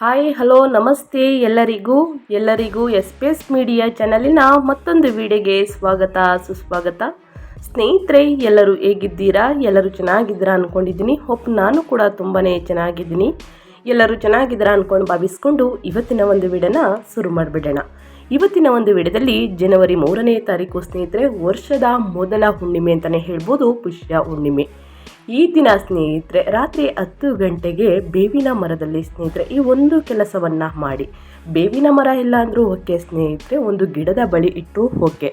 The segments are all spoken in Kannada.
ಹಾಯ್, ಹಲೋ, ನಮಸ್ತೆ ಎಲ್ಲರಿಗೂ. ಎಲ್ಲರಿಗೂ ಎಸ್ ಪಿ ಎಸ್ ಮೀಡಿಯಾ ಚಾನಲಿನ ಮತ್ತೊಂದು ವಿಡಿಯೋಗೆ ಸ್ವಾಗತ, ಸುಸ್ವಾಗತ. ಸ್ನೇಹಿತರೆ, ಎಲ್ಲರೂ ಹೇಗಿದ್ದೀರಾ? ಎಲ್ಲರೂ ಚೆನ್ನಾಗಿದ್ದೀರಾ ಅಂದ್ಕೊಂಡಿದ್ದೀನಿ ಹೋಪ್ ನಾನು ಕೂಡ ತುಂಬಾ ಚೆನ್ನಾಗಿದ್ದೀನಿ. ಎಲ್ಲರೂ ಚೆನ್ನಾಗಿದ್ದೀರಾ ಅಂದ್ಕೊಂಡು ಭಾವಿಸ್ಕೊಂಡು ಇವತ್ತಿನ ಒಂದು ವಿಡಿಯೋನ ಶುರು ಮಾಡಿಬಿಡೋಣ. ಇವತ್ತಿನ ಒಂದು ವಿಡಿಯೋದಲ್ಲಿ ಜನವರಿ ಮೂರನೇ ತಾರೀಕು ಸ್ನೇಹಿತರೆ, ವರ್ಷದ ಮೊದಲ ಹುಣ್ಣಿಮೆ ಅಂತಲೇ ಹೇಳ್ಬೋದು, ಪುಷ್ಯ ಹುಣ್ಣಿಮೆ. ಈ ದಿನ ಸ್ನೇಹಿತರೆ, ರಾತ್ರಿ ಹತ್ತು ಗಂಟೆಗೆ ಬೇವಿನ ಮರದಲ್ಲಿ ಸ್ನೇಹಿತರೆ, ಈ ಒಂದು ಕೆಲಸವನ್ನು ಮಾಡಿ. ಬೇವಿನ ಮರ ಇಲ್ಲ ಅಂದರೂ ಓಕೆ ಸ್ನೇಹಿತರೆ, ಒಂದು ಗಿಡದ ಬಳಿ ಇಟ್ಟು ಓಕೆ.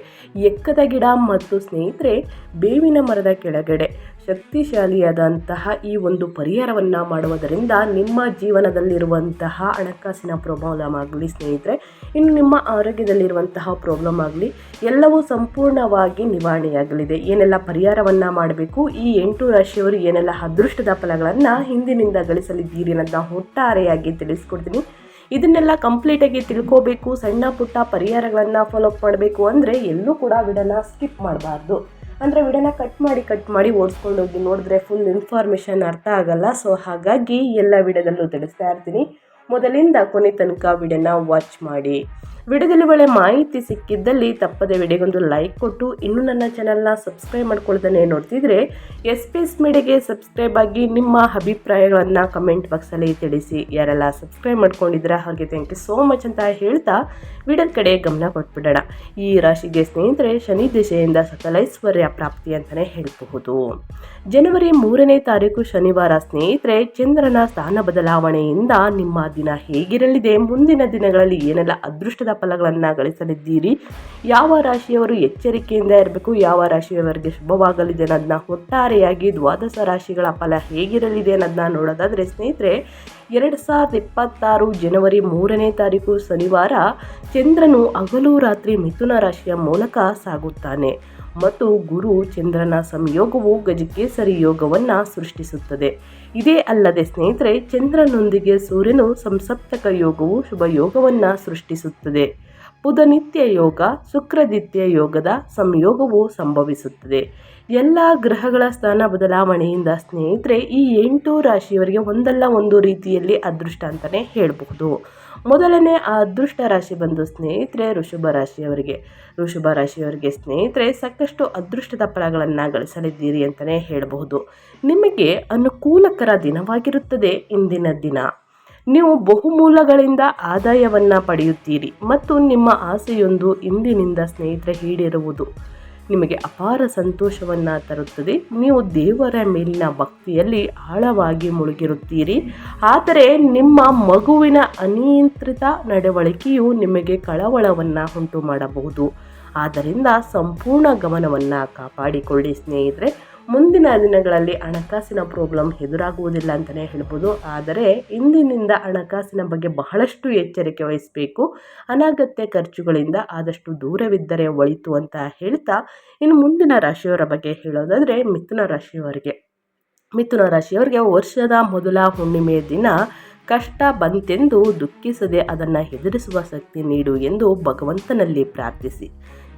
ಎಕ್ಕದ ಗಿಡ ಮತ್ತು ಸ್ನೇಹಿತರೆ, ಬೇವಿನ ಮರದ ಕೆಳಗಡೆ ಶಕ್ತಿಶಾಲಿಯಾದಂತಹ ಈ ಒಂದು ಪರಿಹಾರವನ್ನು ಮಾಡುವುದರಿಂದ ನಿಮ್ಮ ಜೀವನದಲ್ಲಿರುವಂತಹ ಹಣಕಾಸಿನ ಪ್ರಾಬ್ಲಮ್ ಆಗಲಿ ಸ್ನೇಹಿತರೆ, ಇನ್ನು ನಿಮ್ಮ ಆರೋಗ್ಯದಲ್ಲಿರುವಂತಹ ಪ್ರಾಬ್ಲಮ್ ಆಗಲಿ, ಎಲ್ಲವೂ ಸಂಪೂರ್ಣವಾಗಿ ನಿವಾರಣೆಯಾಗಲಿದೆ. ಏನೆಲ್ಲ ಪರಿಹಾರವನ್ನು ಮಾಡಬೇಕು? ಈ ಎಂಟು ರಾಶಿಯವರು ಏನೆಲ್ಲ ಅದೃಷ್ಟದ ಫಲಗಳನ್ನು ಹಿಂದಿನಿಂದ ಗಳಿಸಲಿದ್ದೀರಿ ಅನ್ನೋದನ್ನ ಒಟ್ಟಾರೆಯಾಗಿ ತಿಳಿಸ್ಕೊಡ್ತೀನಿ. ಇದನ್ನೆಲ್ಲ ಕಂಪ್ಲೀಟಾಗಿ ತಿಳ್ಕೋಬೇಕು. ಸಣ್ಣ ಪುಟ್ಟ ಪರಿಹಾರಗಳನ್ನು ಫಾಲೋ ಮಾಡಬೇಕು ಅಂದರೆ ಎಲ್ಲೂ ಕೂಡ ವಿಡನ್ನ ಸ್ಕಿಪ್ ಮಾಡಬಾರ್ದು. ಅಂದರೆ ವಿಡಿಯೋನ ಕಟ್ ಮಾಡಿ ಕಟ್ ಮಾಡಿ ಓಡಿಸ್ಕೊಂಡು ಹೋಗಿ ನೋಡಿದ್ರೆ ಫುಲ್ ಇನ್ಫಾರ್ಮೇಷನ್ ಅರ್ಥ ಆಗಲ್ಲ. ಸೊ ಹಾಗಾಗಿ ಎಲ್ಲ ವಿಡಿಯೋದಲ್ಲೂ ತಿಳಿಸ್ತಾ ಇರ್ತೀನಿ. ಮೊದಲಿಂದ ಕೊನೆ ತನಕ ವಿಡಿಯೋನ ವಾಚ್ ಮಾಡಿ. ವಿಡಿಯೋದಲ್ಲಿ ಒಳ್ಳೆ ಮಾಹಿತಿ ಸಿಕ್ಕಿದ್ದಲ್ಲಿ ತಪ್ಪದೆ ವಿಡಿಯೋಗೊಂದು ಲೈಕ್ ಕೊಟ್ಟು ಇನ್ನೂ ನನ್ನ ಚಾನಲ್ನ ಸಬ್ಸ್ಕ್ರೈಬ್ ಮಾಡ್ಕೊಳ್ದೇ ನೋಡ್ತಿದ್ರೆ ಎಸ್ ಪಿ ಎಸ್ ಮೀಡಿಯಾಗೆ ಸಬ್ಸ್ಕ್ರೈಬ್ ಆಗಿ ನಿಮ್ಮ ಅಭಿಪ್ರಾಯಗಳನ್ನು ಕಮೆಂಟ್ ಬಾಕ್ಸಲ್ಲಿ ತಿಳಿಸಿ. ಯಾರೆಲ್ಲ ಸಬ್ಸ್ಕ್ರೈಬ್ ಮಾಡ್ಕೊಂಡಿದ್ದೀರಾ ಹಾಗೆ ಥ್ಯಾಂಕ್ ಯು ಸೋ ಮಚ್ ಅಂತ ಹೇಳ್ತಾ ವಿಡಿಯೋದ ಕಡೆ ಗಮನ ಕೊಟ್ಬಿಡೋಣ. ಈ ರಾಶಿಗೆ ಸ್ನೇಹಿತರೆ ಶನಿ ದಿಶೆಯಿಂದ ಸಕಲೈಶ್ವರ್ಯ ಪ್ರಾಪ್ತಿ ಅಂತಲೇ ಹೇಳಬಹುದು. ಜನವರಿ ಮೂರನೇ ತಾರೀಕು ಶನಿವಾರ ಸ್ನೇಹಿತರೆ ಚಂದ್ರನ ಸ್ಥಾನ ಬದಲಾವಣೆಯಿಂದ ನಿಮ್ಮ ದಿನ ಹೇಗಿರಲಿದೆ? ಮುಂದಿನ ದಿನಗಳಲ್ಲಿ ಏನೆಲ್ಲ ಅದೃಷ್ಟದ ಫಲಗಳನ್ನು ಗಳಿಸಲಿದ್ದೀರಿ? ಯಾವ ರಾಶಿಯವರು ಎಚ್ಚರಿಕೆಯಿಂದ ಇರಬೇಕು? ಯಾವ ರಾಶಿಯವರಿಗೆ ಶುಭವಾಗಲಿದೆ ಅನ್ನೋದನ್ನ ಒಟ್ಟಾರೆಯಾಗಿ ದ್ವಾದಶ ರಾಶಿಗಳ ಫಲ ಹೇಗಿರಲಿದೆ ಅನ್ನೋದನ್ನ ನೋಡೋದಾದರೆ ಸ್ನೇಹಿತರೆ, ಎರಡು ಸಾವಿರದ ಇಪ್ಪತ್ತಾರು ಜನವರಿ ಮೂರನೇ ತಾರೀಕು ಶನಿವಾರ ಚಂದ್ರನು ಹಗಲು ರಾತ್ರಿ ಮಿಥುನ ರಾಶಿಯ ಮೂಲಕ ಸಾಗುತ್ತಾನೆ. ಮತ್ತು ಗುರು ಚಂದ್ರನ ಸಂಯೋಗವು ಗಜಕೇಸರಿ ಯೋಗವನ್ನು ಸೃಷ್ಟಿಸುತ್ತದೆ. ಇದೇ ಅಲ್ಲದೆ ಸ್ನೇಹಿತರೆ, ಚಂದ್ರನೊಂದಿಗೆ ಸೂರ್ಯನು ಸಂಸಪ್ತಕ ಯೋಗವು ಶುಭ ಯೋಗವನ್ನು ಸೃಷ್ಟಿಸುತ್ತದೆ. ಬುಧನಿತ್ಯ ಯೋಗ, ಶುಕ್ರದಿತ್ಯ ಯೋಗದ ಸಂಯೋಗವು ಸಂಭವಿಸುತ್ತದೆ. ಎಲ್ಲ ಗ್ರಹಗಳ ಸ್ಥಾನ ಬದಲಾವಣೆಯಿಂದ ಸ್ನೇಹಿತರೆ, ಈ ಎಂಟು ರಾಶಿಯವರಿಗೆ ಒಂದಲ್ಲ ಒಂದು ರೀತಿಯಲ್ಲಿ ಅದೃಷ್ಟ ಅಂತಲೇ ಹೇಳಬಹುದು. ಮೊದಲನೇ ಅದೃಷ್ಟ ರಾಶಿ ಬಂದು ಸ್ನೇಹಿತರೆ ಋಷಭ ರಾಶಿಯವರಿಗೆ. ಋಷಭ ರಾಶಿಯವರಿಗೆ ಸ್ನೇಹಿತರೆ, ಸಾಕಷ್ಟು ಅದೃಷ್ಟದ ಫಲಗಳನ್ನು ಗಳಿಸಲಿದ್ದೀರಿ ಅಂತಲೇ ಹೇಳಬಹುದು. ನಿಮಗೆ ಅನುಕೂಲಕರ ದಿನವಾಗಿರುತ್ತದೆ ಇಂದಿನ ದಿನ. ನೀವು ಬಹುಮೂಲಗಳಿಂದ ಆದಾಯವನ್ನು ಪಡೆಯುತ್ತೀರಿ ಮತ್ತು ನಿಮ್ಮ ಆಸೆಯೊಂದು ಇಂದಿನಿಂದ ಸ್ನೇಹಿತರೆ ಈಡೇರುವುದು. ನಿಮಗೆ ಅಪಾರ ಸಂತೋಷವನ್ನು ತರುತ್ತದೆ. ನೀವು ದೇವರ ಮೇಲಿನ ಭಕ್ತಿಯಲ್ಲಿ ಆಳವಾಗಿ ಮುಳುಗಿರುತ್ತೀರಿ. ಆದರೆ ನಿಮ್ಮ ಮಗುವಿನ ಅನಿಯಂತ್ರಿತ ನಡವಳಿಕೆಯು ನಿಮಗೆ ಕಳವಳವನ್ನು ಉಂಟು ಮಾಡಬಹುದು ಆದ್ದರಿಂದ ಸಂಪೂರ್ಣ ಗಮನವನ್ನು ಕಾಪಾಡಿಕೊಳ್ಳಿ ಸ್ನೇಹಿತರೆ. ಮುಂದಿನ ದಿನಗಳಲ್ಲಿ ಹಣಕಾಸಿನ ಪ್ರಾಬ್ಲಮ್ ಎದುರಾಗುವುದಿಲ್ಲ ಅಂತಲೇ ಹೇಳ್ಬೋದು. ಆದರೆ ಇಂದಿನಿಂದ ಹಣಕಾಸಿನ ಬಗ್ಗೆ ಬಹಳಷ್ಟು ಎಚ್ಚರಿಕೆ ವಹಿಸಬೇಕು. ಅನಗತ್ಯ ಖರ್ಚುಗಳಿಂದ ಆದಷ್ಟು ದೂರವಿದ್ದರೆ ಒಳಿತು ಅಂತ ಹೇಳ್ತಾ ಇನ್ನು ಮುಂದಿನ ರಾಶಿಯವರ ಬಗ್ಗೆ ಹೇಳೋದಾದರೆ ಮಿಥುನ ರಾಶಿಯವರಿಗೆ. ಮಿಥುನ ರಾಶಿಯವರಿಗೆ ವರ್ಷದ ಮೊದಲ ಹುಣ್ಣಿಮೆಯ ದಿನ ಕಷ್ಟ ಬಂತೆಂದು ದುಃಖಿಸದೆ ಅದನ್ನು ಎದುರಿಸುವ ಶಕ್ತಿ ನೀಡು ಎಂದು ಭಗವಂತನಲ್ಲಿ ಪ್ರಾರ್ಥಿಸಿ.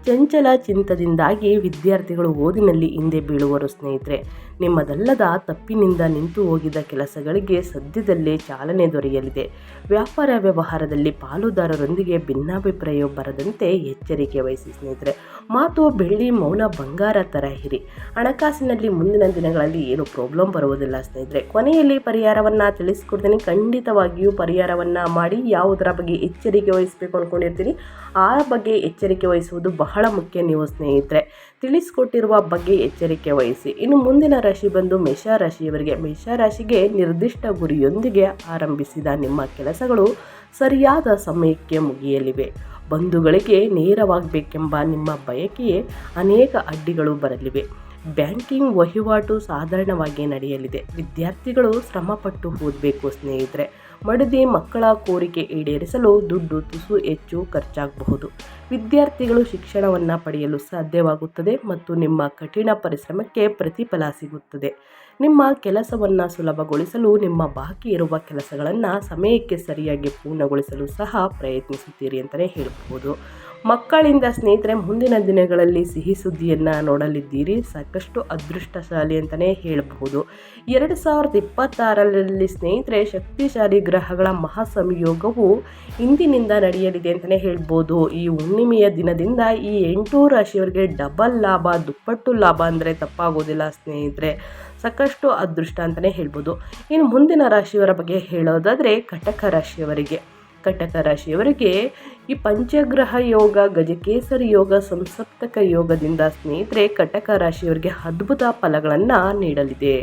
ಚಂಚಲ ಚಿಂತದಿಂದಾಗಿ ವಿದ್ಯಾರ್ಥಿಗಳು ಓದಿನಲ್ಲಿ ಹಿಂದೆ ಬೀಳುವರು ಸ್ನೇಹಿತರೆ. ನಿಮ್ಮದಲ್ಲದ ತಪ್ಪಿನಿಂದ ನಿಂತು ಹೋಗಿದ ಕೆಲಸಗಳಿಗೆ ಸದ್ಯದಲ್ಲೇ ಚಾಲನೆ ದೊರೆಯಲಿದೆ. ವ್ಯಾಪಾರ ವ್ಯವಹಾರದಲ್ಲಿ ಪಾಲುದಾರರೊಂದಿಗೆ ಭಿನ್ನಾಭಿಪ್ರಾಯ ಬರದಂತೆ ಎಚ್ಚರಿಕೆ ವಹಿಸಿ ಸ್ನೇಹಿತರೆ, ಮಾತು, ಬೆಳ್ಳಿ, ಮೌನ, ಬಂಗಾರ ಥರ ಹಿರಿ ಹಣಕಾಸಿನಲ್ಲಿ ಮುಂದಿನ ದಿನಗಳಲ್ಲಿ ಏನು ಪ್ರಾಬ್ಲಮ್ ಬರುವುದಿಲ್ಲ ಸ್ನೇಹಿತರೆ. ಕೊನೆಯಲ್ಲಿ ಪರಿಹಾರವನ್ನು ತಿಳಿಸ್ಕೊಡ್ತೀನಿ. ಖಂಡಿತವಾಗಿಯೂ ಪರಿಹಾರವನ್ನು ಮಾಡಿ ಯಾವುದರ ಬಗ್ಗೆ ಎಚ್ಚರಿಕೆ ವಹಿಸಬೇಕು ಅಂದ್ಕೊಂಡಿರ್ತೀನಿ ಆ ಬಗ್ಗೆ ಎಚ್ಚರಿಕೆ ವಹಿಸುವುದು ಬಹಳ ಮುಖ್ಯ ನೀವು ಸ್ನೇಹಿತರೆ. ತಿಳಿಸ್ಕೊಟ್ಟಿರುವ ಬಗ್ಗೆ ಎಚ್ಚರಿಕೆ ವಹಿಸಿ. ಇನ್ನು ಮುಂದಿನ ರಾಶಿ ಬಂದು ಮೇಷರಾಶಿಯವರಿಗೆ ಮೇಷರಾಶಿಗೆ ನಿರ್ದಿಷ್ಟ ಗುರಿಯೊಂದಿಗೆ ಆರಂಭಿಸಿದ ನಿಮ್ಮ ಕೆಲಸಗಳು ಸರಿಯಾದ ಸಮಯಕ್ಕೆ ಮುಗಿಯಲಿವೆ. ಬಂಧುಗಳಿಗೆ ನೇರವಾಗಬೇಕೆಂಬ ನಿಮ್ಮ ಬಯಕೆಯೇ ಅನೇಕ ಅಡ್ಡಿಗಳು ಬರಲಿವೆ. ಬ್ಯಾಂಕಿಂಗ್ ವಹಿವಾಟು ಸಾಧಾರಣವಾಗಿ ನಡೆಯಲಿದೆ. ವಿದ್ಯಾರ್ಥಿಗಳು ಶ್ರಮಪಟ್ಟು ಓದಬೇಕು ಸ್ನೇಹಿತರೆ. ಮಡದಿ ಮಕ್ಕಳ ಕೋರಿಕೆ ಈಡೇರಿಸಲು ದುಡ್ಡು ತುಸು ಹೆಚ್ಚು ಖರ್ಚಾಗಬಹುದು. ವಿದ್ಯಾರ್ಥಿಗಳು ಶಿಕ್ಷಣವನ್ನು ಪಡೆಯಲು ಸಾಧ್ಯವಾಗುತ್ತದೆ ಮತ್ತು ನಿಮ್ಮ ಕಠಿಣ ಪರಿಶ್ರಮಕ್ಕೆ ಪ್ರತಿಫಲ ಸಿಗುತ್ತದೆ. ನಿಮ್ಮ ಕೆಲಸವನ್ನು ಸುಲಭಗೊಳಿಸಲು ನಿಮ್ಮ ಬಾಕಿ ಇರುವ ಕೆಲಸಗಳನ್ನು ಸಮಯಕ್ಕೆ ಸರಿಯಾಗಿ ಪೂರ್ಣಗೊಳಿಸಲು ಸಹ ಪ್ರಯತ್ನಿಸುತ್ತೀರಿ ಅಂತಲೇ ಹೇಳಬಹುದು. ಮಕ್ಕಳಿಂದ ಸ್ನೇಹಿತರೆ, ಮುಂದಿನ ದಿನಗಳಲ್ಲಿ ಸಿಹಿ ಸುದ್ದಿಯನ್ನು ನೋಡಲಿದ್ದೀರಿ. ಸಾಕಷ್ಟು ಅದೃಷ್ಟಶಾಲಿ ಅಂತಲೇ ಹೇಳಬಹುದು. ಎರಡು ಸಾವಿರದ ಇಪ್ಪತ್ತಾರರಲ್ಲಿ ಸ್ನೇಹಿತರೆ, ಶಕ್ತಿಶಾಲಿ ಗ್ರಹಗಳ ಮಹಾಸಂಯೋಗವು ಇಂದಿನಿಂದ ನಡೆಯಲಿದೆ ಅಂತಲೇ ಹೇಳ್ಬೋದು. ಈ ಹುಣ್ಣಿಮೆಯ ದಿನದಿಂದ ಈ ಎಂಟು ರಾಶಿಯವರಿಗೆ ಡಬಲ್ ಲಾಭ, ದುಪ್ಪಟ್ಟು ಲಾಭ ಅಂದರೆ ತಪ್ಪಾಗೋದಿಲ್ಲ ಸ್ನೇಹಿತರೆ. ಸಾಕಷ್ಟು ಅದೃಷ್ಟ ಅಂತಲೇ ಹೇಳ್ಬೋದು. ಇನ್ನು ಮುಂದಿನ ರಾಶಿಯವರ ಬಗ್ಗೆ ಹೇಳೋದಾದರೆ, ಕಟಕ ರಾಶಿಯವರಿಗೆ. ಕಟಕ ರಾಶಿಯವರಿಗೆ ಈ ಪಂಚಗ್ರಹ ಯೋಗ, ಗಜಕೇಸರಿ ಯೋಗ, ಸಂಸಪ್ತಕ ಯೋಗದಿಂದ ಸ್ನೇಹಿತರೆ ಕಟಕ ರಾಶಿಯವರಿಗೆ ಅದ್ಭುತ ಫಲಗಳನ್ನು ನೀಡಲಿದೆ.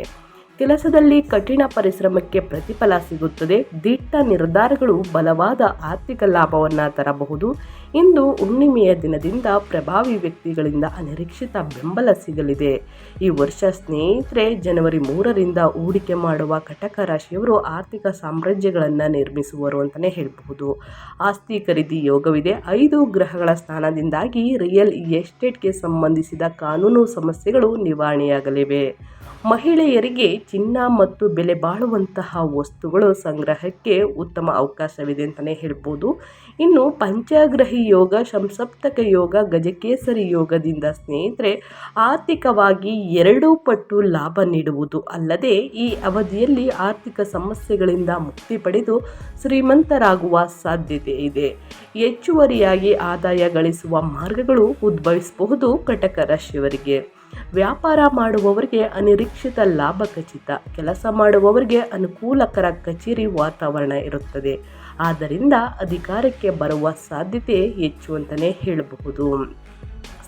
ಕೆಲಸದಲ್ಲಿ ಕಠಿಣ ಪರಿಶ್ರಮಕ್ಕೆ ಪ್ರತಿಫಲ ಸಿಗುತ್ತದೆ. ದಿಟ್ಟ ನಿರ್ಧಾರಗಳು ಬಲವಾದ ಆರ್ಥಿಕ ಲಾಭವನ್ನು ತರಬಹುದು. ಇಂದು ಹುಣ್ಣಿಮೆಯ ದಿನದಿಂದ ಪ್ರಭಾವಿ ವ್ಯಕ್ತಿಗಳಿಂದ ಅನಿರೀಕ್ಷಿತ ಬೆಂಬಲ ಸಿಗಲಿದೆ. ಈ ವರ್ಷ ಸ್ನೇಹಿತರೆ, ಜನವರಿ ಮೂರರಿಂದ ಹೂಡಿಕೆ ಮಾಡುವ ಕಟಕ ರಾಶಿಯವರು ಆರ್ಥಿಕ ಸಾಮ್ರಾಜ್ಯಗಳನ್ನು ನಿರ್ಮಿಸುವರು ಅಂತಲೇ ಹೇಳಬಹುದು. ಆಸ್ತಿ ಖರೀದಿ ಯೋಗವಿದೆ. ಐದು ಗ್ರಹಗಳ ಸ್ಥಾನದಿಂದಾಗಿ ರಿಯಲ್ ಎಸ್ಟೇಟ್ಗೆ ಸಂಬಂಧಿಸಿದ ಕಾನೂನು ಸಮಸ್ಯೆಗಳು ನಿವಾರಣೆಯಾಗಲಿವೆ. ಮಹಿಳೆಯರಿಗೆ ಚಿನ್ನ ಮತ್ತು ಬೆಲೆ ಬಾಳುವಂತಹ ವಸ್ತುಗಳು ಸಂಗ್ರಹಕ್ಕೆ ಉತ್ತಮ ಅವಕಾಶವಿದೆ ಅಂತಲೇ ಹೇಳ್ಬೋದು. ಇನ್ನು ಪಂಚಗ್ರಹಿ ಯೋಗ, ಶಂಸಪ್ತಕ ಯೋಗ, ಗಜಕೇಸರಿ ಯೋಗದಿಂದ ಸ್ನೇಹಿತರೆ, ಆರ್ಥಿಕವಾಗಿ ಎರಡು ಪಟ್ಟು ಲಾಭ ನೀಡುವುದು ಅಲ್ಲದೆ ಈ ಅವಧಿಯಲ್ಲಿ ಆರ್ಥಿಕ ಸಮಸ್ಯೆಗಳಿಂದ ಮುಕ್ತಿ ಪಡೆದು ಶ್ರೀಮಂತರಾಗುವ ಸಾಧ್ಯತೆ ಇದೆ. ಹೆಚ್ಚುವರಿಯಾಗಿ ಆದಾಯ ಗಳಿಸುವ ಮಾರ್ಗಗಳು ಉದ್ಭವಿಸಬಹುದು ಕಟಕ ರಾಶಿಯವರಿಗೆ. ವ್ಯಾಪಾರ ಮಾಡುವವರಿಗೆ ಅನಿರೀಕ್ಷಿತ ಲಾಭ ಖಚಿತ, ಕೆಲಸ ಮಾಡುವವರಿಗೆ ಅನುಕೂಲಕರ ಕಚೇರಿ ವಾತಾವರಣ ಇರುತ್ತದೆ. ಆದ್ದರಿಂದ ಅಧಿಕಾರಕ್ಕೆ ಬರುವ ಸಾಧ್ಯತೆ ಹೆಚ್ಚು ಅಂತಲೇ ಹೇಳಬಹುದು.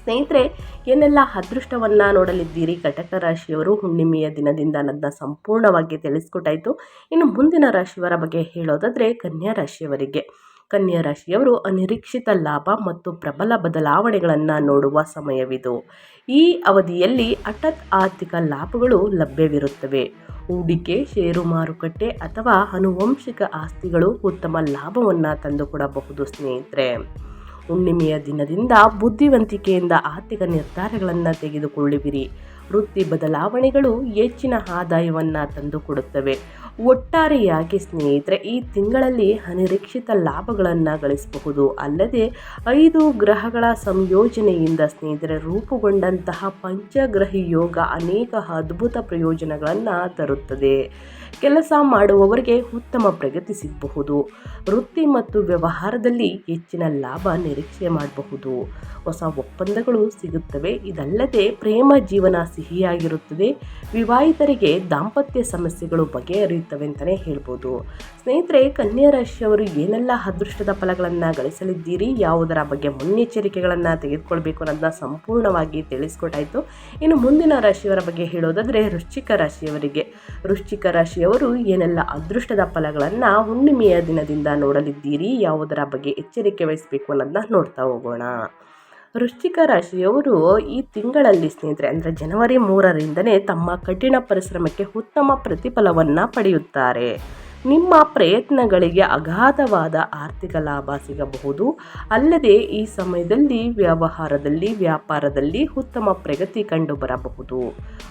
ಸ್ನೇಹಿತರೆ, ಏನೆಲ್ಲ ಅದೃಷ್ಟವನ್ನು ನೋಡಲಿದ್ದೀರಿ? ಕಟಕ ರಾಶಿಯವರು ಹುಣ್ಣಿಮೆಯ ದಿನದಿಂದ ನನ್ನ ಸಂಪೂರ್ಣವಾಗಿ ತಿಳಿಸ್ಕೊಟ್ಟಾಯಿತು. ಇನ್ನು ಮುಂದಿನ ರಾಶಿಯವರ ಬಗ್ಗೆ ಹೇಳೋದಾದರೆ, ಕನ್ಯಾ ರಾಶಿಯವರಿಗೆ. ಕನ್ಯಾ ರಾಶಿಯವರು ಅನಿರೀಕ್ಷಿತ ಲಾಭ ಮತ್ತು ಪ್ರಬಲ ಬದಲಾವಣೆಗಳನ್ನು ನೋಡುವ ಸಮಯವಿದು. ಈ ಅವಧಿಯಲ್ಲಿ ಹಠತ್ ಆರ್ಥಿಕ ಲಾಭಗಳು ಲಭ್ಯವಿರುತ್ತವೆ. ಹೂಡಿಕೆ, ಷೇರು ಮಾರುಕಟ್ಟೆ ಅಥವಾ ಅನುವಂಶಿಕ ಆಸ್ತಿಗಳು ಉತ್ತಮ ಲಾಭವನ್ನು ತಂದುಕೊಡಬಹುದು ಸ್ನೇಹಿತರೆ. ಹುಣ್ಣಿಮೆಯ ದಿನದಿಂದ ಬುದ್ಧಿವಂತಿಕೆಯಿಂದ ಆರ್ಥಿಕ ನಿರ್ಧಾರಗಳನ್ನು ತೆಗೆದುಕೊಳ್ಳುವಿರಿ. ವೃತ್ತಿ ಬದಲಾವಣೆಗಳು ಹೆಚ್ಚಿನ ಆದಾಯವನ್ನು ತಂದುಕೊಡುತ್ತವೆ. ಒಟ್ಟಾರೆಯಾಗಿ ಸ್ನೇಹಿತರೆ, ಈ ತಿಂಗಳಲ್ಲಿ ಅನಿರೀಕ್ಷಿತ ಲಾಭಗಳನ್ನು ಗಳಿಸಬಹುದು. ಅಲ್ಲದೆ, ಐದು ಗ್ರಹಗಳ ಸಂಯೋಜನೆಯಿಂದ ಸ್ನೇಹಿತರೆ, ರೂಪುಗೊಂಡಂತಹ ಪಂಚಗ್ರಹಿ ಯೋಗ ಅನೇಕ ಅದ್ಭುತ ಪ್ರಯೋಜನಗಳನ್ನು ತರುತ್ತದೆ. ಕೆಲಸ ಮಾಡುವವರಿಗೆ ಉತ್ತಮ ಪ್ರಗತಿ ಸಿಗಬಹುದು. ವೃತ್ತಿ ಮತ್ತು ವ್ಯವಹಾರದಲ್ಲಿ ಹೆಚ್ಚಿನ ಲಾಭ ನಿರೀಕ್ಷೆ ಮಾಡಬಹುದು. ಹೊಸ ಒಪ್ಪಂದಗಳು ಸಿಗುತ್ತವೆ. ಇದಲ್ಲದೆ ಪ್ರೇಮ ಜೀವನ ಸಿಹಿಯಾಗಿರುತ್ತದೆ. ವಿವಾಹಿತರಿಗೆ ದಾಂಪತ್ಯ ಸಮಸ್ಯೆಗಳು ಬಗೆಹರಿಯುತ್ತವೆ ಅಂತಲೇ ಹೇಳ್ಬೋದು. ಸ್ನೇಹಿತರೆ, ಕನ್ಯಾ ರಾಶಿಯವರು ಏನೆಲ್ಲ ಅದೃಷ್ಟದ ಫಲಗಳನ್ನು ಗಳಿಸಲಿದ್ದೀರಿ? ಯಾವುದರ ಬಗ್ಗೆ ಮುನ್ನೆಚ್ಚರಿಕೆಗಳನ್ನು ತೆಗೆದುಕೊಳ್ಬೇಕು ಅನ್ನೋದನ್ನ ಸಂಪೂರ್ಣವಾಗಿ ತಿಳಿಸ್ಕೊಟ್ಟಾಯಿತು. ಇನ್ನು ಮುಂದಿನ ರಾಶಿಯವರ ಬಗ್ಗೆ ಹೇಳೋದಾದರೆ ವೃಶ್ಚಿಕ ರಾಶಿಯವರಿಗೆ. ವೃಶ್ಚಿಕ ರಾಶಿಯವರು ಏನೆಲ್ಲ ಅದೃಷ್ಟದ ಫಲಗಳನ್ನು ಹುಣ್ಣಿಮೆಯ ದಿನದಿಂದ ನೋಡಲಿದ್ದೀರಿ, ಯಾವುದರ ಬಗ್ಗೆ ಎಚ್ಚರಿಕೆ ವಹಿಸಬೇಕು ಅನ್ನೋದನ್ನ ನೋಡ್ತಾ ಹೋಗೋಣ. ವೃಶ್ಚಿಕ ರಾಶಿಯವರು ಈ ತಿಂಗಳಲ್ಲಿ ಸ್ನೇಹಿತರೆ, ಅಂದರೆ ಜನವರಿ ಮೂರರಿಂದನೇ ತಮ್ಮ ಕಠಿಣ ಪರಿಶ್ರಮಕ್ಕೆ ಉತ್ತಮ ಪ್ರತಿಫಲವನ್ನು ಪಡೆಯುತ್ತಾರೆ. ನಿಮ್ಮ ಪ್ರಯತ್ನಗಳಿಗೆ ಅಗಾಧವಾದ ಆರ್ಥಿಕ ಲಾಭ ಸಿಗಬಹುದು. ಅಲ್ಲದೆ ಈ ಸಮಯದಲ್ಲಿ ವ್ಯವಹಾರದಲ್ಲಿ, ವ್ಯಾಪಾರದಲ್ಲಿ ಉತ್ತಮ ಪ್ರಗತಿ ಕಂಡುಬರಬಹುದು.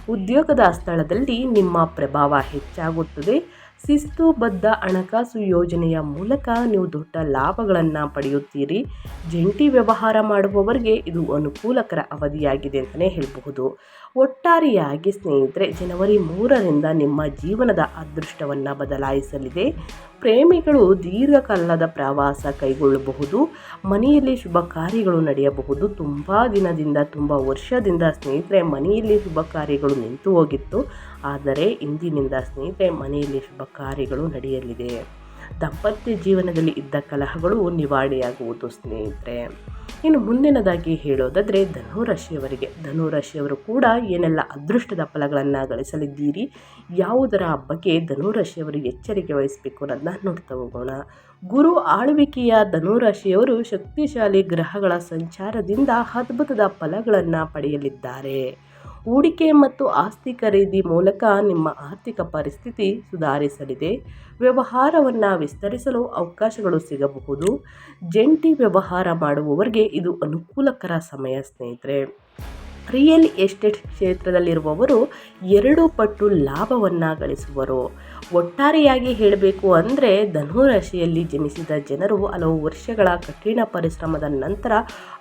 ಉದ್ಯೋಗದ ಸ್ಥಳದಲ್ಲಿ ನಿಮ್ಮ ಪ್ರಭಾವ ಹೆಚ್ಚಾಗುತ್ತದೆ. ಶಿಸ್ತುಬದ್ಧ ಹಣಕಾಸು ಯೋಜನೆಯ ಮೂಲಕ ನೀವು ದೊಡ್ಡ ಲಾಭಗಳನ್ನು ಪಡೆಯುತ್ತೀರಿ. ಜಂಟಿ ವ್ಯವಹಾರ ಮಾಡುವವರಿಗೆ ಇದು ಅನುಕೂಲಕರ ಅವಧಿಯಾಗಿದೆ ಅಂತಲೇ ಹೇಳಬಹುದು. ಒಟ್ಟಾರೆಯಾಗಿ ಸ್ನೇಹಿತರೆ, ಜನವರಿ ಮೂರರಿಂದ ನಿಮ್ಮ ಜೀವನದ ಅದೃಷ್ಟವನ್ನು ಬದಲಾಯಿಸಲಿದೆ. ಪ್ರೇಮಿಗಳು ದೀರ್ಘಕಾಲದ ಪ್ರವಾಸ ಕೈಗೊಳ್ಳಬಹುದು. ಮನೆಯಲ್ಲಿ ಶುಭ ಕಾರ್ಯಗಳು ನಡೆಯಬಹುದು. ತುಂಬ ದಿನದಿಂದ, ತುಂಬ ವರ್ಷದಿಂದ ಸ್ನೇಹಿತರೆ, ಮನೆಯಲ್ಲಿ ಶುಭ ಕಾರ್ಯಗಳು ನಿಂತು ಹೋಗಿತ್ತು. ಆದರೆ, ಇಂದಿನಿಂದ ಸ್ನೇಹಿತರೆ, ಮನೆಯಲ್ಲಿ ಶುಭ ಕಾರ್ಯಗಳು ನಡೆಯಲಿದೆ. ದಾಂಪತ್ಯ ಜೀವನದಲ್ಲಿ ಇದ್ದ ಕಲಹಗಳು ನಿವಾರಣೆಯಾಗುವುದು ಸ್ನೇಹಿತರೆ. ಇನ್ನು ಮುಂದಿನದಾಗಿ ಹೇಳೋದಾದರೆ ಧನುರಾಶಿಯವರಿಗೆ. ಧನುರಾಶಿಯವರು ಕೂಡ ಏನೆಲ್ಲ ಅದೃಷ್ಟದ ಫಲಗಳನ್ನು ಗಳಿಸಲಿದ್ದೀರಿ ಯಾವುದರ ಬಗ್ಗೆ ಧನುರಾಶಿಯವರು ಎಚ್ಚರಿಕೆ ವಹಿಸಬೇಕು ಅನ್ನೋದನ್ನ ನೋಡ್ತಾ ಹೋಗೋಣ. ಗುರು ಆಳ್ವಿಕೆಯ ಧನುರಾಶಿಯವರು ಶಕ್ತಿಶಾಲಿ ಗ್ರಹಗಳ ಸಂಚಾರದಿಂದ ಅದ್ಭುತದ ಫಲಗಳನ್ನು ಪಡೆಯಲಿದ್ದಾರೆ. ಹೂಡಿಕೆ ಮತ್ತು ಆಸ್ತಿ ಖರೀದಿ ಮೂಲಕ ನಿಮ್ಮ ಆರ್ಥಿಕ ಪರಿಸ್ಥಿತಿ ಸುಧಾರಿಸಲಿದೆ. ವ್ಯವಹಾರವನ್ನು ವಿಸ್ತರಿಸಲು ಅವಕಾಶಗಳು ಸಿಗಬಹುದು. ಜಂಟಿ ವ್ಯವಹಾರ ಮಾಡುವವರಿಗೆ ಇದು ಅನುಕೂಲಕರ ಸಮಯ, ಸ್ನೇಹಿತರೆ. ರಿಯಲ್ ಎಸ್ಟೇಟ್ ಕ್ಷೇತ್ರದಲ್ಲಿರುವವರು ಎರಡು ಪಟ್ಟು ಲಾಭವನ್ನು ಗಳಿಸುವರು. ಒಟ್ಟಾರೆಯಾಗಿ ಹೇಳಬೇಕು ಅಂದರೆ ಧನುರಾಶಿಯಲ್ಲಿ ಜನಿಸಿದ ಜನರು ಹಲವು ವರ್ಷಗಳ ಕಠಿಣ ಪರಿಶ್ರಮದ ನಂತರ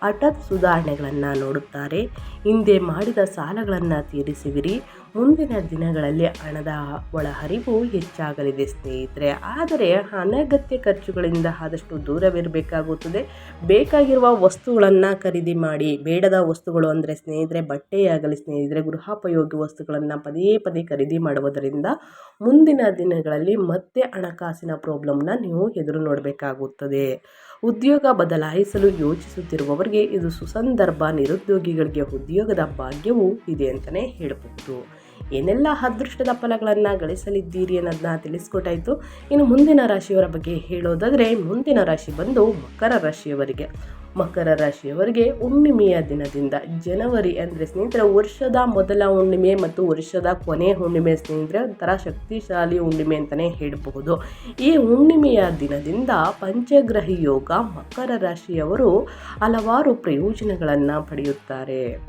ಹಠಾತ್ ಸುಧಾರಣೆಗಳನ್ನು ನೋಡುತ್ತಾರೆ. ಹಿಂದೆ ಮಾಡಿದ ಸಾಲಗಳನ್ನು ತೀರಿಸುವಿರಿ. ಮುಂದಿನ ದಿನಗಳಲ್ಲಿ ಹಣದ ಒಳಹರಿವು ಹೆಚ್ಚಾಗಲಿದೆ ಸ್ನೇಹಿತರೆ. ಆದರೆ ಅನಗತ್ಯ ಖರ್ಚುಗಳಿಂದ ಆದಷ್ಟು ದೂರವಿರಬೇಕಾಗುತ್ತದೆ. ಬೇಕಾಗಿರುವ ವಸ್ತುಗಳನ್ನು ಖರೀದಿ ಮಾಡಿ, ಬೇಡದ ವಸ್ತುಗಳು ಅಂದರೆ ಸ್ನೇಹಿತರೆ ಬಟ್ಟೆಯಾಗಲಿ, ಸ್ನೇಹಿತರೆ ಗೃಹೋಪಯೋಗಿ ವಸ್ತುಗಳನ್ನು ಪದೇ ಪದೇ ಖರೀದಿ ಮಾಡುವುದರಿಂದ ಮುಂದಿನ ದಿನಗಳಲ್ಲಿ ಮತ್ತೆ ಹಣಕಾಸಿನ ಪ್ರಾಬ್ಲಮ್ನ ನೀವು ಎದುರು ನೋಡಬೇಕಾಗುತ್ತದೆ. ಉದ್ಯೋಗ ಬದಲಾಯಿಸಲು ಯೋಚಿಸುತ್ತಿರುವವರಿಗೆ ಇದು ಸುಸಂದರ್ಭ ನಿರುದ್ಯೋಗಿಗಳಿಗೆ ಉದ್ಯೋಗದ ಭಾಗ್ಯವೂ ಇದೆ ಅಂತಲೇ ಹೇಳಬಹುದು. ಏನೆಲ್ಲ ಅದೃಷ್ಟದ ಫಲಗಳನ್ನು ಗಳಿಸಲಿದ್ದೀರಿ ಅನ್ನೋದನ್ನ ತಿಳಿಸ್ಕೊಟ್ಟಾಯಿತು. ಇನ್ನು ಮುಂದಿನ ರಾಶಿಯವರ ಬಗ್ಗೆ ಹೇಳೋದಾದರೆ ಮುಂದಿನ ರಾಶಿ ಬಂದು ಮಕರ ರಾಶಿಯವರಿಗೆ. ಮಕರ ರಾಶಿಯವರಿಗೆ ಹುಣ್ಣಿಮೆಯ ದಿನದಿಂದ ಜನವರಿ ಅಂದರೆ ಸ್ನೇಹಿತರೆ ವರ್ಷದ ಮೊದಲ ಹುಣ್ಣಿಮೆ ಮತ್ತು ವರ್ಷದ ಕೊನೆ ಹುಣ್ಣಿಮೆ ಸ್ನೇಹಿತರೆ ಒಂಥರ ಶಕ್ತಿಶಾಲಿ ಹುಣ್ಣಿಮೆ ಅಂತಲೇ ಹೇಳಬಹುದು. ಈ ಹುಣ್ಣಿಮೆಯ ದಿನದಿಂದ ಪಂಚಗ್ರಹಿ ಯೋಗ ಮಕರ ರಾಶಿಯವರು ಹಲವಾರು ಪ್ರಯೋಜನಗಳನ್ನು ಪಡೆಯುತ್ತಾರೆ.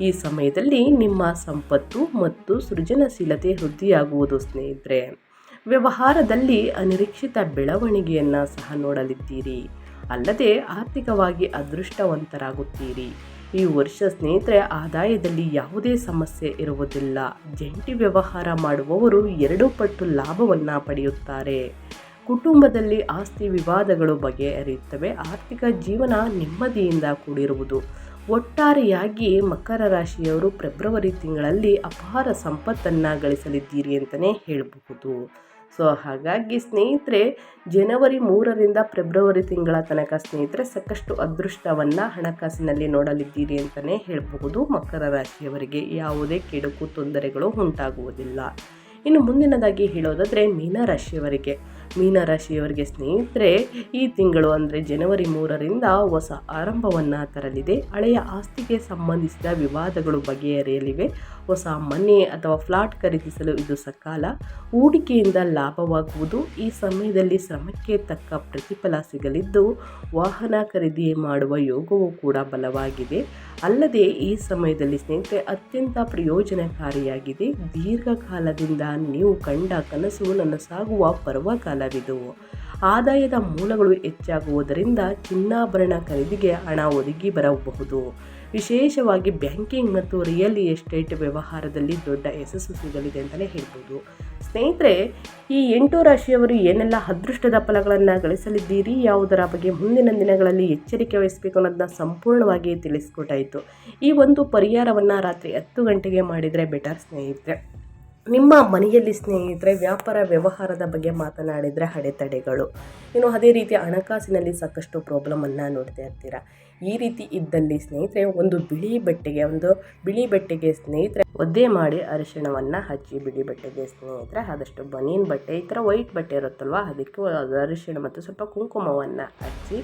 ಈ ಸಮಯದಲ್ಲಿ ನಿಮ್ಮ ಸಂಪತ್ತು ಮತ್ತು ಸೃಜನಶೀಲತೆ ವೃದ್ಧಿಯಾಗುವುದು ಸ್ನೇಹಿತರೆ. ವ್ಯವಹಾರದಲ್ಲಿ ಅನಿರೀಕ್ಷಿತ ಬೆಳವಣಿಗೆಯನ್ನು ಸಹ ನೋಡಲಿದ್ದೀರಿ. ಅಲ್ಲದೆ ಆರ್ಥಿಕವಾಗಿ ಅದೃಷ್ಟವಂತರಾಗುತ್ತೀರಿ. ಈ ವರ್ಷ ಸ್ನೇಹಿತರೆ, ಆದಾಯದಲ್ಲಿ ಯಾವುದೇ ಸಮಸ್ಯೆ ಇರುವುದಿಲ್ಲ. ಜಂಟಿ ವ್ಯವಹಾರ ಮಾಡುವವರು ಎರಡು ಪಟ್ಟು ಲಾಭವನ್ನು ಪಡೆಯುತ್ತಾರೆ. ಕುಟುಂಬದಲ್ಲಿ ಆಸ್ತಿ ವಿವಾದಗಳು ಬಗೆಹರಿಯುತ್ತವೆ. ಆರ್ಥಿಕ ಜೀವನ ನೆಮ್ಮದಿಯಿಂದ ಕೂಡಿರುವುದು. ಒಟ್ಟಾರೆಯಾಗಿ ಮಕರ ರಾಶಿಯವರು ಫೆಬ್ರವರಿ ತಿಂಗಳಲ್ಲಿ ಅಪಾರ ಸಂಪತ್ತನ್ನು ಗಳಿಸಲಿದ್ದೀರಿ ಅಂತಲೇ ಹೇಳಬಹುದು. ಸೊ ಹಾಗಾಗಿ ಸ್ನೇಹಿತರೆ, ಜನವರಿ ಮೂರರಿಂದ ಫೆಬ್ರವರಿ ತಿಂಗಳ ತನಕ ಸ್ನೇಹಿತರೆ, ಸಾಕಷ್ಟು ಅದೃಷ್ಟವನ್ನು ಹಣಕಾಸಿನಲ್ಲಿ ನೋಡಲಿದ್ದೀರಿ ಅಂತಲೇ ಹೇಳಬಹುದು. ಮಕರ ರಾಶಿಯವರಿಗೆ ಯಾವುದೇ ಕೆಡುಕು, ತೊಂದರೆಗಳು ಉಂಟಾಗುವುದಿಲ್ಲ. ಇನ್ನು ಮುಂದಿನದಾಗಿ ಹೇಳೋದಾದರೆ ಮೀನರಾಶಿಯವರಿಗೆ ಮೀನರಾಶಿಯವರಿಗೆ ಸ್ನೇಹಿತರೆ, ಈ ತಿಂಗಳು ಅಂದರೆ ಜನವರಿ ಮೂರರಿಂದ ಹೊಸ ಆರಂಭವನ್ನು ತರಲಿದೆ. ಹಳೆಯ ಆಸ್ತಿಗೆ ಸಂಬಂಧಿಸಿದ ವಿವಾದಗಳು ಬಗೆಹರಿಯಲಿವೆ. ಹೊಸ ಮನೆ ಅಥವಾ ಫ್ಲಾಟ್ ಖರೀದಿಸಲು ಇದು ಸಕಾಲ. ಹೂಡಿಕೆಯಿಂದ ಲಾಭವಾಗುವುದು. ಈ ಸಮಯದಲ್ಲಿ ಶ್ರಮಕ್ಕೆ ತಕ್ಕ ಪ್ರತಿಫಲ ಸಿಗಲಿದ್ದು, ವಾಹನ ಖರೀದಿ ಮಾಡುವ ಯೋಗವೂ ಕೂಡ ಬಲವಾಗಿದೆ. ಅಲ್ಲದೆ ಈ ಸಮಯದಲ್ಲಿ ಸ್ನೇಹಿತರೆ ಅತ್ಯಂತ ಪ್ರಯೋಜನಕಾರಿಯಾಗಿದೆ. ದೀರ್ಘಕಾಲದಿಂದ ನೀವು ಕಂಡ ಕನಸು ನನಸಾಗುವ ಪರ್ವಕಾಲವಿದು. ಆದಾಯದ ಮೂಲಗಳು ಹೆಚ್ಚಾಗುವುದರಿಂದ ಚಿನ್ನಾಭರಣ ಖರೀದಿಗೆ ಹಣ ಒದಗಿ ಬರಬಹುದು. ವಿಶೇಷವಾಗಿ ಬ್ಯಾಂಕಿಂಗ್ ಮತ್ತು ರಿಯಲ್ ಎಸ್ಟೇಟ್ ವ್ಯವಹಾರದಲ್ಲಿ ದೊಡ್ಡ ಯಶಸ್ಸು ಸಿಗಲಿದೆ ಅಂತಲೇ ಹೇಳ್ಬೋದು. ಸ್ನೇಹಿತರೆ, ಈ ಎಂಟು ರಾಶಿಯವರು ಏನೆಲ್ಲ ಅದೃಷ್ಟದ ಫಲಗಳನ್ನು ಗಳಿಸಲಿದ್ದೀರಿ, ಯಾವುದರ ಬಗ್ಗೆ ಮುಂದಿನ ದಿನಗಳಲ್ಲಿ ಎಚ್ಚರಿಕೆ ವಹಿಸಬೇಕು ಅನ್ನೋದನ್ನ ಸಂಪೂರ್ಣವಾಗಿ ತಿಳಿಸ್ಕೊಟ್ಟಾಯಿತು. ಈ ಒಂದು ಪರಿಹಾರವನ್ನು ರಾತ್ರಿ ಹತ್ತು ಗಂಟೆಗೆ ಮಾಡಿದರೆ ಬೆಟರ್ ಸ್ನೇಹಿತರೆ. ನಿಮ್ಮ ಮನೆಯಲ್ಲಿ ಸ್ನೇಹಿತರೆ, ವ್ಯಾಪಾರ ವ್ಯವಹಾರದ ಬಗ್ಗೆ ಮಾತನಾಡಿದರೆ ಅಡೆತಡೆಗಳು. ಇನ್ನು ಅದೇ ರೀತಿ ಹಣಕಾಸಿನಲ್ಲಿ ಸಾಕಷ್ಟು ಪ್ರಾಬ್ಲಮನ್ನು ನೋಡ್ತಾ ಇರ್ತೀರ? ಈ ರೀತಿ ಇದ್ದಲ್ಲಿ ಸ್ನೇಹಿತರೆ, ಒಂದು ಬಿಳಿ ಬಟ್ಟೆಗೆ, ಒಂದು ಬಿಳಿ ಬಟ್ಟೆಗೆ ಸ್ನೇಹಿತರೆ, ಒದ್ದೆ ಮಾಡಿ ಅರಿಶಿಣವನ್ನು ಹಚ್ಚಿ ಬಿಳಿ ಬಟ್ಟೆಗೆ ಸ್ನೇಹಿತರೆ, ಆದಷ್ಟು ಬನೀನ್ ಬಟ್ಟೆ, ಈ ಥರ ವೈಟ್ ಬಟ್ಟೆ ಇರುತ್ತಲ್ವ, ಅದಕ್ಕೆ ಅರಿಶಿಣ ಮತ್ತು ಸ್ವಲ್ಪ ಕುಂಕುಮವನ್ನು ಹಚ್ಚಿ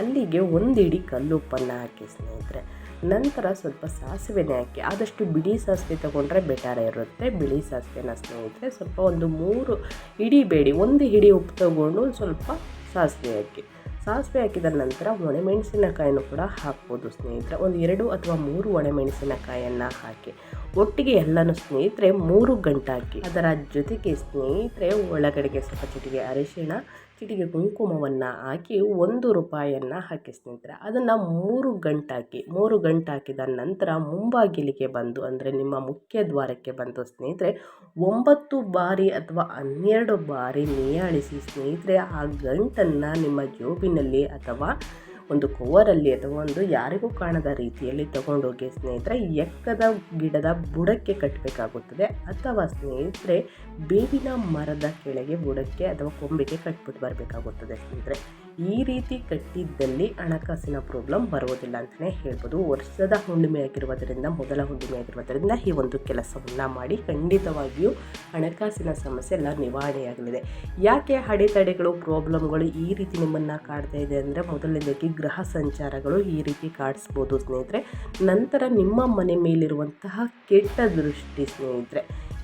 ಅಲ್ಲಿಗೆ ಒಂದಿಡಿ ಕಲ್ಲುಪ್ಪನ್ನು ಹಾಕಿ ಸ್ನೇಹಿತರೆ. ನಂತರ ಸ್ವಲ್ಪ ಸಾಸಿವೆನೇ ಹಾಕಿ ಆದಷ್ಟು ಬಿಳಿ ಸಾಸಿವೆ ತೊಗೊಂಡ್ರೆ ಬೆಟರ್ ಇರುತ್ತೆ. ಬಿಳಿ ಸಾಸಿವೆನ ಸ್ನೇಹಿತರೆ ಸ್ವಲ್ಪ ಒಂದು ಮೂರು ಹಿಡಿ ಬೇಡಿ. ಒಂದು ಹಿಡಿ ಉಪ್ಪು ತಗೊಂಡು ಸ್ವಲ್ಪ ಸಾಸಿವೆ ಹಾಕಿ. ಸಾಸಿವೆ ಹಾಕಿದ ನಂತರ ಒಣಮೆಣಸಿನಕಾಯನ್ನು ಕೂಡ ಹಾಕ್ಬೋದು ಸ್ನೇಹಿತರೆ. ಒಂದು ಎರಡು ಅಥವಾ ಮೂರು ಒಣಮೆಣಸಿನಕಾಯನ್ನು ಹಾಕಿ. ಒಟ್ಟಿಗೆ ಎಲ್ಲನೂ ಸ್ನೇಹಿತರೆ ಮೂರು ಗಂಟೆ ಹಾಕಿ ಅದರ ಜೊತೆಗೆ ಸ್ನೇಹಿತರೆ ಒಳಗಡೆಗೆ ಸ್ವಲ್ಪ ಚಿಟಿಗೆ ಅರಿಶಿಣ ಚಿಟಿಗೆ ಕುಂಕುಮವನ್ನು ಹಾಕಿ ಒಂದು ರೂಪಾಯಿಯನ್ನು ಹಾಕಿ ಸ್ನೇಹಿತರೆ, ಅದನ್ನು ಮೂರು ಗಂಟು ಹಾಕಿ, ಮೂರು ಗಂಟು ಹಾಕಿದ ನಂತರ ಮುಂಬಾಗಿಲಿಗೆ ಬಂದು, ಅಂದರೆ ನಿಮ್ಮ ಮುಖ್ಯ ದ್ವಾರಕ್ಕೆ ಬಂದು ಸ್ನೇಹಿತರೆ, ಒಂಬತ್ತು ಬಾರಿ ಅಥವಾ ಹನ್ನೆರಡು ಬಾರಿ ನೇಯಾಳಿಸಿ ಸ್ನೇಹಿತರೆ, ಆ ಗಂಟನ್ನು ನಿಮ್ಮ ಜೋಬಿನಲ್ಲಿ ಅಥವಾ ಒಂದು ಕವರಲ್ಲಿ ಅಥವಾ ಒಂದು ಯಾರಿಗೂ ಕಾಣದ ರೀತಿಯಲ್ಲಿ ತಗೊಂಡೋಗಿ ಸ್ನೇಹಿತರೆ ಎಕ್ಕದ ಗಿಡದ ಬುಡಕ್ಕೆ ಕಟ್ಟಬೇಕಾಗುತ್ತದೆ ಅಥವಾ ಸ್ನೇಹಿತರೆ, ಬೇವಿನ ಮರದ ಕೆಳಗೆ ಬುಡಕ್ಕೆ ಅಥವಾ ಕೊಂಬೆಗೆ ಕಟ್ಬಿಟ್ಟು ಬರಬೇಕಾಗುತ್ತದೆ ಸ್ನೇಹಿತರೆ. ಈ ರೀತಿ ಕಟ್ಟಿದ್ದಲ್ಲಿ ಹಣಕಾಸಿನ ಪ್ರಾಬ್ಲಮ್ ಬರುವುದಿಲ್ಲ ಅಂತಲೇ ಹೇಳ್ಬೋದು. ವರ್ಷದ ಹುಣ್ಣಿಮೆ ಆಗಿರುವುದರಿಂದ, ಮೊದಲ ಹುಣ್ಣಿಮೆ ಆಗಿರುವುದರಿಂದ ಈ ಒಂದು ಕೆಲಸವನ್ನು ಮಾಡಿ ಖಂಡಿತವಾಗಿಯೂ ಹಣಕಾಸಿನ ಸಮಸ್ಯೆ ಎಲ್ಲ ನಿವಾರಣೆಯಾಗಲಿದೆ ಯಾಕೆ ಅಡೆತಡೆಗಳು ಪ್ರಾಬ್ಲಮ್ಗಳು ಈ ರೀತಿ ನಿಮ್ಮನ್ನು ಕಾಡ್ತಾ ಇದೆ ಅಂದರೆ ಮೊದಲನೇದಾಗಿ ಗ್ರಹ ಸಂಚಾರಗಳು ಈ ರೀತಿ ಕಾಡಿಸ್ಬೋದು ಸ್ನೇಹಿತರೆ. ನಂತರ ನಿಮ್ಮ ಮನೆ ಮೇಲಿರುವಂತಹ ಕೆಟ್ಟ ದೃಷ್ಟಿ ಸ್ನೇಹಿತರೆ,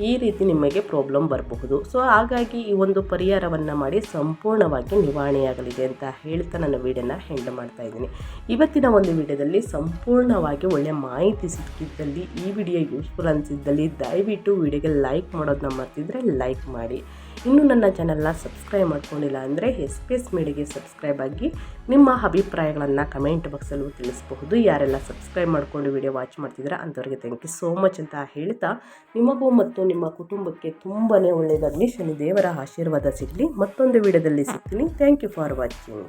ಈ ರೀತಿ ನಿಮಗೆ ಪ್ರಾಬ್ಲಮ್ ಬರಬಹುದು. ಸೊ ಹಾಗಾಗಿ ಈ ಒಂದು ಪರಿಹಾರವನ್ನು ಮಾಡಿ ಸಂಪೂರ್ಣವಾಗಿ ನಿವಾರಣೆಯಾಗಲಿದೆ ಅಂತ ಹೇಳ್ತಾ ನನ್ನ ವೀಡಿಯೋನ ಹೆಂಡ್ ಮಾಡ್ತಾ ಇದ್ದೀನಿ. ಇವತ್ತಿನ ಒಂದು ವಿಡಿಯೋದಲ್ಲಿ ಸಂಪೂರ್ಣವಾಗಿ ಒಳ್ಳೆಯ ಮಾಹಿತಿ ಸಿಕ್ಕಿದ್ದಲ್ಲಿ, ಈ ವಿಡಿಯೋ ಯೂಸ್ಫುಲ್ ಅನಿಸಿದ್ದಲ್ಲಿ ದಯವಿಟ್ಟು ವಿಡಿಯೋಗೆ ಲೈಕ್ ಮಾಡೋದನ್ನ ಮರ್ತಿದ್ರೆ ಲೈಕ್ ಮಾಡಿ. ಇನ್ನೂ ನನ್ನ ಚಾನಲ್ನ ಸಬ್ಸ್ಕ್ರೈಬ್ ಮಾಡ್ಕೊಂಡಿಲ್ಲ ಅಂದರೆ ಎಸ್ ಪಿ ಎಸ್ ಮೀಡಿಗೆ ಸಬ್ಸ್ಕ್ರೈಬ್ ಆಗಿ ನಿಮ್ಮ ಅಭಿಪ್ರಾಯಗಳನ್ನು ಕಮೆಂಟ್ ಬಾಕ್ಸಲ್ಲೂ ತಿಳಿಸಬಹುದು. ಯಾರೆಲ್ಲ ಸಬ್ಸ್ಕ್ರೈಬ್ ಮಾಡ್ಕೊಂಡು ವಿಡಿಯೋ ವಾಚ್ ಮಾಡ್ತಿದ್ದೀರಾ ಅಂಥವ್ರಿಗೆ ಥ್ಯಾಂಕ್ ಯು ಸೋ ಮಚ್ ಅಂತ ಹೇಳ್ತಾ ನಿಮಗೂ ಮತ್ತು ನಿಮ್ಮ ಕುಟುಂಬಕ್ಕೆ ತುಂಬಾ ಒಳ್ಳೆಯದಾಗಲಿ ಶನಿ ದೇವರ ಆಶೀರ್ವಾದ ಸಿಗಲಿ. ಮತ್ತೊಂದು ವಿಡಿಯೋದಲ್ಲಿ ಸಿಗ್ತೀನಿ. Thank you for watching